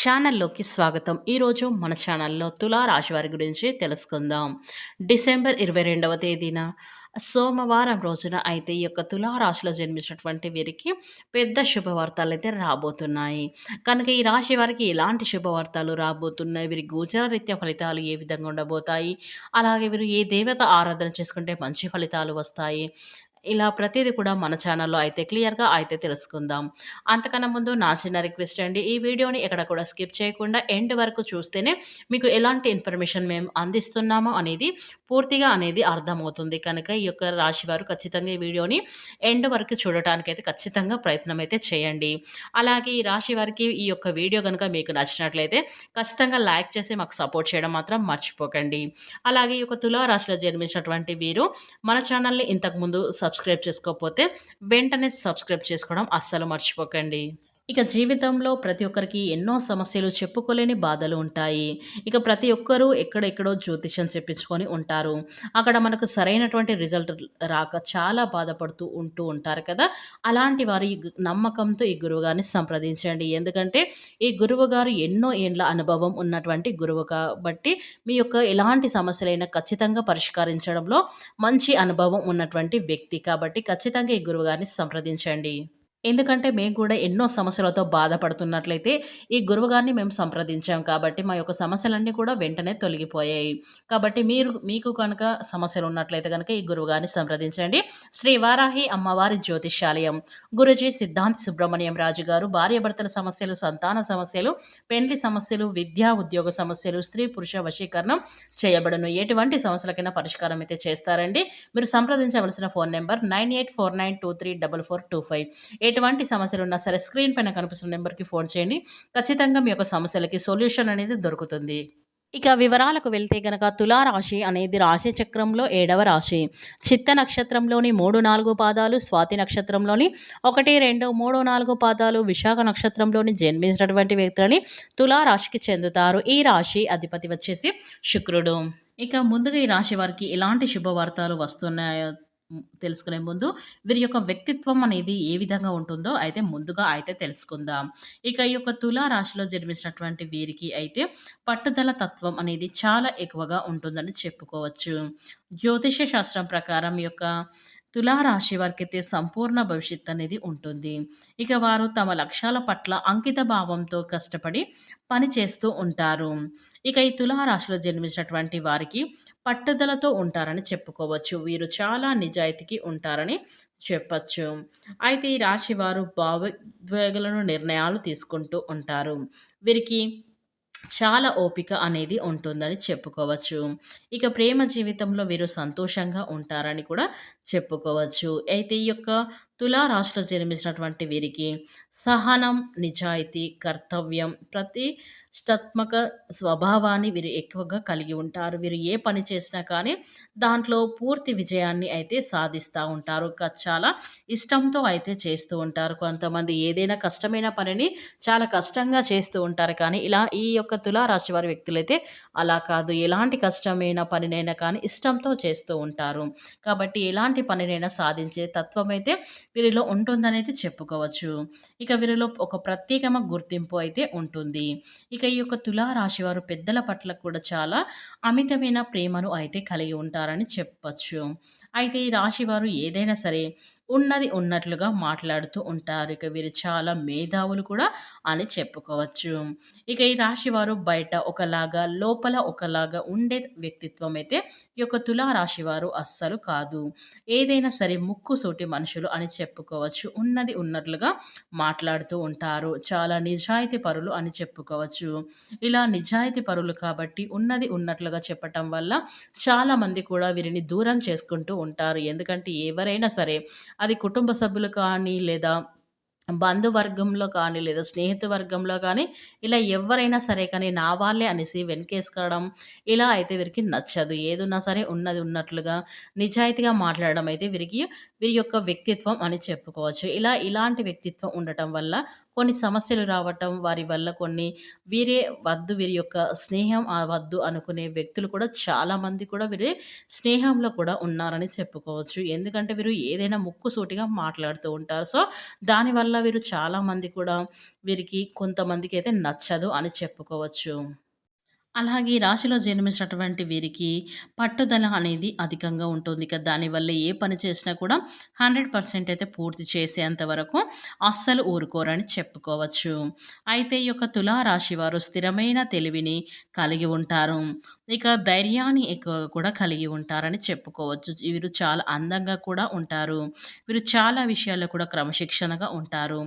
ఛానల్లోకి స్వాగతం. ఈరోజు మన ఛానల్లో తులా రాశి వారి గురించి తెలుసుకుందాం. డిసెంబర్ ఇరవై రెండవ తేదీన సోమవారం రోజున అయితే ఈ యొక్క తులారాశిలో జన్మించినటువంటి వీరికి పెద్ద శుభవార్తలు అయితే రాబోతున్నాయి. కనుక ఈ రాశి వారికి ఎలాంటి శుభవార్తలు రాబోతున్నాయి? వీరి గోచర రీత్యా ఫలితాలు ఏ విధంగా ఉండబోతాయి? అలాగే వీరు ఏ దేవత ఆరాధన చేసుకుంటే మంచి ఫలితాలు వస్తాయి? ఇలా ప్రతిదీ కూడా మన ఛానల్లో అయితే క్లియర్గా అయితే తెలుసుకుందాం. అంతకన్నా ముందు నా చిన్న రిక్వెస్ట్ అండి. ఈ వీడియోని ఎక్కడ కూడా స్కిప్ చేయకుండా ఎండ్ వరకు చూస్తేనే మీకు ఎలాంటి ఇన్ఫర్మేషన్ మేము అందిస్తున్నామో అనేది పూర్తిగా అనేది అర్థమవుతుంది. కనుక ఈ యొక్క రాశి వారు ఖచ్చితంగా ఈ వీడియోని ఎండ్ వరకు చూడటానికి అయితే ఖచ్చితంగా ప్రయత్నం అయితే చేయండి. అలాగే ఈ రాశి వారికి ఈ యొక్క వీడియో కనుక మీకు నచ్చినట్లయితే ఖచ్చితంగా లైక్ చేసి మాకు సపోర్ట్ చేయడం మాత్రం మర్చిపోకండి. అలాగే ఈ యొక్క తులారాశిలో జన్మించినటువంటి వీరు మన ఛానల్ని ఇంతకుముందు సబ్స్క్రైబ్ సబ్స్క్రైబ్ చేసుకోకపోతే వెంటనే సబ్స్క్రైబ్ చేసుకోవడం అస్సలు మర్చిపోకండి. ఇక జీవితంలో ప్రతి ఒక్కరికి ఎన్నో సమస్యలు చెప్పుకోలేని బాధలు ఉంటాయి. ఇక ప్రతి ఒక్కరూ ఎక్కడెక్కడో జ్యోతిష్యం చెప్పించుకొని ఉంటారు. అక్కడ మనకు సరైనటువంటి రిజల్ట్ రాక చాలా బాధపడుతూ ఉంటూ ఉంటారు కదా. అలాంటి వారు ఈ నమ్మకంతో ఈ గురువుగారిని సంప్రదించండి. ఎందుకంటే ఈ గురువు గారు ఎన్నో ఏండ్ల అనుభవం ఉన్నటువంటి గురువు కాబట్టి మీ యొక్క ఎలాంటి సమస్యలైనా ఖచ్చితంగా పరిష్కరించడంలో మంచి అనుభవం ఉన్నటువంటి వ్యక్తి కాబట్టి ఖచ్చితంగా ఈ గురువుగారిని సంప్రదించండి. ఎందుకంటే మేము కూడా ఎన్నో సమస్యలతో బాధపడుతున్నట్లయితే ఈ గురువుగారిని మేము సంప్రదించాం కాబట్టి మా యొక్క సమస్యలన్నీ కూడా వెంటనే తొలగిపోయాయి. కాబట్టి మీరు మీకు కనుక సమస్యలు ఉన్నట్లయితే కనుక ఈ గురువుగారిని సంప్రదించండి. శ్రీ వారాహి అమ్మవారి జ్యోతిష్యాలయం. గురుజీ సిద్ధాంత్ సుబ్రహ్మణ్యం రాజు గారు భార్యాభర్తల సమస్యలు సంతాన సమస్యలు పెండ్లి సమస్యలు విద్యా ఉద్యోగ సమస్యలు స్త్రీ పురుష వశీకరణం చేయబడను. ఎటువంటి సమస్యలకైనా పరిష్కారం అయితే చేస్తారండి. మీరు సంప్రదించవలసిన phone number nine eight four nine two three double four two five. ఎటువంటి సమస్యలు ఉన్నా సరే స్క్రీన్ పైన కనిపిస్తున్న నెంబర్కి ఫోన్ చేయండి. ఖచ్చితంగా మీ యొక్క సమస్యలకి సొల్యూషన్ అనేది దొరుకుతుంది. ఇక వివరాలకు వెళ్తే గనక తులారాశి అనేది రాశి చక్రంలో ఏడవ రాశి. చిత్త నక్షత్రంలోని మూడు నాలుగు పాదాలు స్వాతి నక్షత్రంలోని ఒకటి రెండు మూడు నాలుగు పాదాలు విశాఖ నక్షత్రంలోని జన్మించినటువంటి వ్యక్తులని తులారాశికి చెందుతారు. ఈ రాశి అధిపతి వచ్చేసి శుక్రుడు. ఇక ముందుగా ఈ రాశి వారికి ఎలాంటి శుభవార్తలు వస్తున్నాయో తెలుసుకునే ముందు వీరి యొక్క వ్యక్తిత్వం అనేది ఏ విధంగా ఉంటుందో అయితే ముందుగా అయితే తెలుసుకుందాం. ఇక ఈ యొక్క తులా రాశిలో జన్మించినటువంటి వీరికి అయితే పట్టుదల తత్వం అనేది చాలా ఎక్కువగా ఉంటుందని చెప్పుకోవచ్చు. జ్యోతిష శాస్త్రం ప్రకారం యొక్క తులారాశి వారికైతే సంపూర్ణ భవిష్యత్ అనేది ఉంటుంది. ఇక వారు తమ లక్ష్యాల పట్ల అంకిత భావంతో కష్టపడి పని చేస్తూ ఉంటారు. ఇక ఈ తులారాశిలో జన్మించినటువంటి వారికి పట్టుదలతో ఉంటారని చెప్పుకోవచ్చు. వీరు చాలా నిజాయితీకి ఉంటారని చెప్పచ్చు. అయితే ఈ రాశి వారు భావోద్వేగులను నిర్ణయాలు తీసుకుంటూ ఉంటారు. వీరికి చాలా ఓపిక అనేది ఉంటుందని చెప్పుకోవచ్చు. ఇక ప్రేమ జీవితంలో వీరు సంతోషంగా ఉంటారని కూడా చెప్పుకోవచ్చు. అయితే ఈ యొక్క తులారాశిలో జన్మించినటువంటి వీరికి సహనం నిజాయితీ కర్తవ్యం ప్రతి ప్రతిష్టాత్మక స్వభావాన్ని వీరు ఎక్కువగా కలిగి ఉంటారు. వీరు ఏ పని చేసినా కానీ దాంట్లో పూర్తి విజయాన్ని అయితే సాధిస్తూ ఉంటారు. చాలా ఇష్టంతో అయితే చేస్తూ ఉంటారు. కొంతమంది ఏదైనా కష్టమైన పనిని చాలా కష్టంగా చేస్తూ ఉంటారు. కానీ ఇలా ఈ యొక్క తులారాశి వారి వ్యక్తులైతే అలా కాదు. ఎలాంటి కష్టమైన పనినైనా కానీ ఇష్టంతో చేస్తూ ఉంటారు. కాబట్టి ఎలాంటి పనినైనా సాధించే తత్వం అయితే వీరిలో ఉంటుందనేది చెప్పుకోవచ్చు. ఇక వీరిలో ఒక ప్రత్యేకమ గుర్తింపు అయితే ఉంటుంది. ఇక ఈ యొక్క తులారాశి వారు పెద్దల పట్ల కూడా చాలా అమితమైన ప్రేమను అయితే కలిగి ఉంటారని చెప్పచ్చు. అయితే ఈ రాశి వారు ఏదైనా సరే ఉన్నది ఉన్నట్లుగా మాట్లాడుతూ ఉంటారు. ఇక వీరు చాలా మేధావులు కూడా అని చెప్పుకోవచ్చు. ఇక ఈ రాశి వారు బయట ఒకలాగా లోపల ఒకలాగా ఉండే వ్యక్తిత్వం అయితే ఈ యొక్క తులా రాశి వారు అస్సలు కాదు. ఏదైనా సరే ముక్కు సూటి మనుషులు అని చెప్పుకోవచ్చు. ఉన్నది ఉన్నట్లుగా మాట్లాడుతూ ఉంటారు. చాలా నిజాయితీ పరులు అని చెప్పుకోవచ్చు. ఇలా నిజాయితీ పరులు కాబట్టి ఉన్నది ఉన్నట్లుగా చెప్పటం వల్ల చాలామంది కూడా వీరిని దూరం చేసుకుంటూ ఉంటారు. ఎందుకంటే ఎవరైనా సరే అది కుటుంబ సభ్యులు కానీ లేదా బంధువర్గంలో కానీ లేదా స్నేహిత వర్గంలో కానీ ఇలా ఎవరైనా సరే కానీ నా వాళ్ళే అనేసి వెనకేసుకోవడం ఇలా అయితే వీరికి నచ్చదు. ఏదున్నా సరే ఉన్నది ఉన్నట్లుగా నిజాయితీగా మాట్లాడడం అయితే వీరికి వీరి యొక్క వ్యక్తిత్వం అని చెప్పుకోవచ్చు. ఇలా ఇలాంటి వ్యక్తిత్వం ఉండటం వల్ల కొన్ని సమస్యలు రావటం, వారి వల్ల కొన్ని వీరే వద్దు వీరి యొక్క స్నేహం వద్దు అనుకునే వ్యక్తులు కూడా చాలామంది కూడా వీరి స్నేహంలో కూడా ఉన్నారని చెప్పుకోవచ్చు. ఎందుకంటే వీరు ఏదైనా ముక్కుసూటిగా మాట్లాడుతూ ఉంటారు. సో, దానివల్ల వీరు చాలామంది కూడా వీరికి కొంతమందికైతే నచ్చదు అని చెప్పుకోవచ్చు. అలాగే రాశిలో జన్మించినటువంటి వీరికి పట్టుదల అనేది అధికంగా ఉంటుంది. కదా దానివల్ల ఏ పని చేసినా కూడా 100% అయితే పూర్తి చేసేంత వరకు అస్సలు ఊరుకోరని చెప్పుకోవచ్చు. అయితే ఈ యొక్క తులా రాశి వారు స్థిరమైన తెలివిని కలిగి ఉంటారు. ఇక ధైర్యాన్ని ఎక్కువగా కూడా కలిగి ఉంటారని చెప్పుకోవచ్చు. వీరు చాలా అందంగా కూడా ఉంటారు. వీరు చాలా విషయాల్లో కూడా క్రమశిక్షణగా ఉంటారు.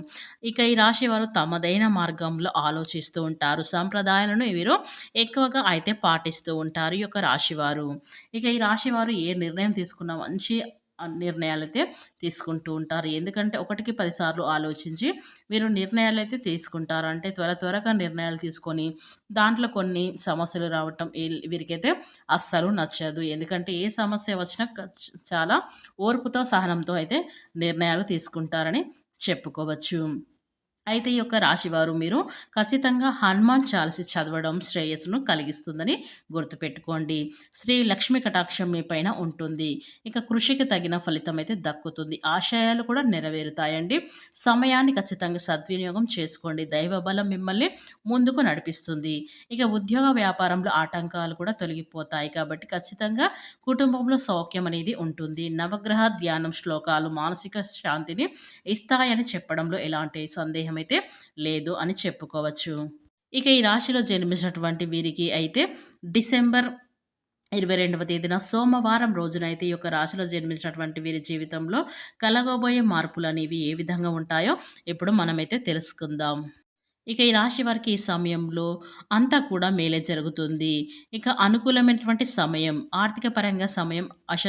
ఇక ఈ రాశి వారు తమదైన మార్గంలో ఆలోచిస్తూ ఉంటారు. సంప్రదాయాలను వీరు ఎక్కువగా అయితే పాటిస్తూ ఉంటారు ఈ యొక్క రాశివారు. ఇక ఈ రాశివారు ఏ నిర్ణయం తీసుకున్న మంచి నిర్ణయాలు నిర్ణయాలైతే తీసుకుంటూ ఉంటారు. ఎందుకంటే ఒకటికి 10 సార్లు ఆలోచించి వీరు అయితే తీసుకుంటారు. అంటే త్వర త్వరగా నిర్ణయాలు తీసుకొని దాంట్లో కొన్ని సమస్యలు రావటం వీరికైతే అస్సలు నచ్చదు. ఎందుకంటే ఏ సమస్య వచ్చినా చాలా ఓర్పుతో, సహనంతో అయితే నిర్ణయాలు తీసుకుంటారని చెప్పుకోవచ్చు. అయితే ఈ యొక్క రాశివారు మీరు ఖచ్చితంగా హనుమాన్ చాలసి చదవడం శ్రేయస్సును కలిగిస్తుందని గుర్తుపెట్టుకోండి. శ్రీ లక్ష్మి కటాక్షం మీ పైన ఉంటుంది. ఇక కృషికి తగిన ఫలితం అయితే దక్కుతుంది. ఆశయాలు కూడా నెరవేరుతాయండి. సమయాన్ని ఖచ్చితంగా సద్వినియోగం చేసుకోండి. దైవ బలం మిమ్మల్ని ముందుకు నడిపిస్తుంది. ఇక ఉద్యోగ వ్యాపారంలో ఆటంకాలు కూడా తొలగిపోతాయి. కాబట్టి ఖచ్చితంగా కుటుంబంలో సౌఖ్యం అనేది ఉంటుంది. నవగ్రహ ధ్యానం శ్లోకాలు మానసిక శాంతిని ఇస్తాయని చెప్పడంలో ఎలాంటి సందేహం అయితే లేదు అని చెప్పుకోవచ్చు. ఇక ఈ రాశిలో జన్మించినటువంటి వీరికి అయితే డిసెంబర్ 22వ తేదీన సోమవారం రోజున అయితే ఈ యొక్క రాశిలో జన్మించినటువంటి వీరి జీవితంలో కలగబోయే మార్పులనేవి ఏ విధంగా ఉంటాయో ఇప్పుడు మనమైతే తెలుసుకుందాం. ఇక ఈ రాశి వారికి ఈ సమయంలో అంతా కూడా మేలే జరుగుతుంది. ఇక అనుకూలమైనటువంటి సమయం, ఆర్థిక పరంగా సమయం అష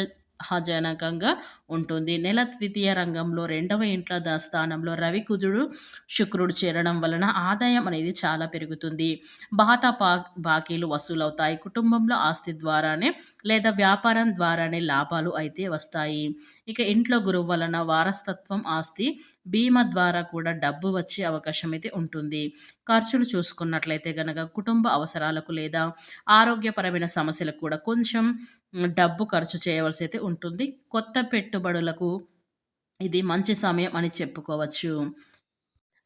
హజనకంగా ఉంటుంది. నెల ద్వితీయ రంగంలో రెండవ ఇంట్ల స్థానంలో రవి, కుజుడు, శుక్రుడు చేరడం వలన ఆదాయం అనేది చాలా పెరుగుతుంది. బాత పా బాకీలు వసూలవుతాయి. కుటుంబంలో ఆస్తి ద్వారానే లేదా వ్యాపారం ద్వారానే లాభాలు అయితే వస్తాయి. ఇక ఇంట్లో గురువు వలన వారసత్వం ఆస్తి, బీమా ద్వారా కూడా డబ్బు వచ్చే అవకాశం అయితే ఉంటుంది. ఖర్చులు చూసుకున్నట్లయితే గనక కుటుంబ అవసరాలకు లేదా ఆరోగ్యపరమైన సమస్యలకు కూడా కొంచెం డబ్బు ఖర్చు చేయవలసి అయితే ఉంటుంది. కొత్త పెట్టుబడులకు ఇది మంచి సమయం అని చెప్పుకోవచ్చు.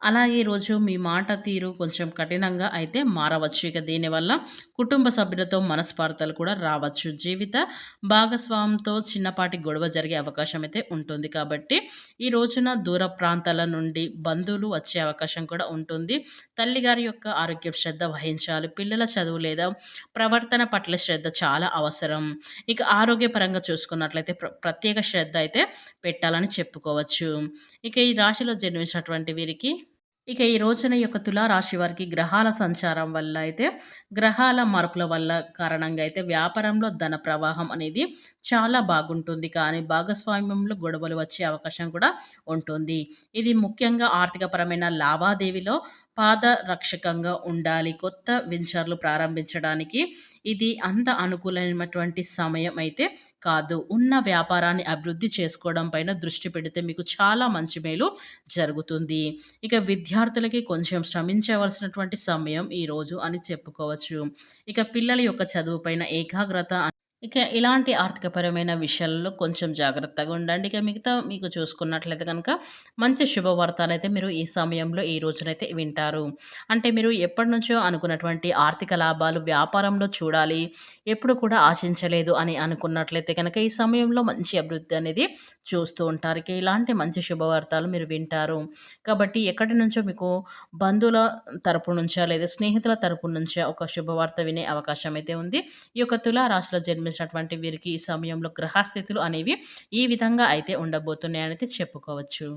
అలాగే ఈరోజు మీ మాట తీరు కొంచెం కఠినంగా అయితే మారవచ్చు. ఇక దీనివల్ల కుటుంబ సభ్యులతో మనస్పార్థలు కూడా రావచ్చు. జీవిత భాగస్వామ్యంతో చిన్నపాటి గొడవ జరిగే అవకాశం అయితే ఉంటుంది. కాబట్టి ఈ రోజున దూర ప్రాంతాల నుండి బంధువులు వచ్చే అవకాశం కూడా ఉంటుంది. తల్లిగారి యొక్క ఆరోగ్యం శ్రద్ధ వహించాలి. పిల్లల చదువు లేదా ప్రవర్తన పట్ల శ్రద్ధ చాలా అవసరం. ఇక ఆరోగ్యపరంగా చూసుకున్నట్లయితే ప్ర ప్రత్యేక శ్రద్ధ అయితే పెట్టాలని చెప్పుకోవచ్చు. ఇక ఈ రాశిలో జన్మించినటువంటి వీరికి ఇక ఈ రోజున యొక్క తులారాశి వారికి గ్రహాల సంచారం వల్ల అయితే గ్రహాల మార్పుల వల్ల కారణంగా అయితే వ్యాపారంలో ధన ప్రవాహం అనేది చాలా బాగుంటుంది. కానీ భాగస్వామ్యంలో గొడవలు వచ్చే అవకాశం కూడా ఉంటుంది. ఇది ముఖ్యంగా ఆర్థికపరమైన లావాదేవీలో పాదరక్షకంగా ఉండాలి. కొత్త వెంచర్లు ప్రారంభించడానికి ఇది అంత అనుకూలమైనటువంటి సమయం అయితే కాదు. ఉన్న వ్యాపారాన్ని అభివృద్ధి చేసుకోవడం పైన దృష్టి పెడితే మీకు చాలా మంచి మేలు జరుగుతుంది. ఇక విద్యార్థులకి కొంచెం శ్రమించవలసినటువంటి సమయం ఈరోజు అని చెప్పుకోవచ్చు. ఇక పిల్లల యొక్క చదువు పైన ఏకాగ్రత ఇక ఇలాంటి ఆర్థికపరమైన విషయాల్లో కొంచెం జాగ్రత్తగా ఉండండి. ఇక మిగతా మీకు చూసుకున్నట్లయితే కనుక మంచి శుభవార్తనైతే మీరు ఈ సమయంలో ఈ రోజునైతే వింటారు. అంటే మీరు ఎప్పటి నుంచో అనుకున్నటువంటి ఆర్థిక లాభాలు వ్యాపారంలో చూడాలి. ఎప్పుడు కూడా ఆశించలేదు అని అనుకున్నట్లయితే కనుక ఈ సమయంలో మంచి అభివృద్ధి అనేది చూస్తూ ఉంటారు. ఇక ఇలాంటి మంచి శుభవార్తలు మీరు వింటారు. కాబట్టి ఎక్కడి నుంచో మీకు బంధువుల తరపు నుంచా లేదా స్నేహితుల తరపు నుంచా ఒక శుభవార్త వినే అవకాశం అయితే ఉంది. ఈ యొక్క తులారాశిలో జన్మించిన చేసినటువంటి వీరికి ఈ సమయంలో గ్రహస్థితులు అనేవి ఈ విధంగా అయితే ఉండబోతున్నాయనైతే చెప్పుకోవచ్చు.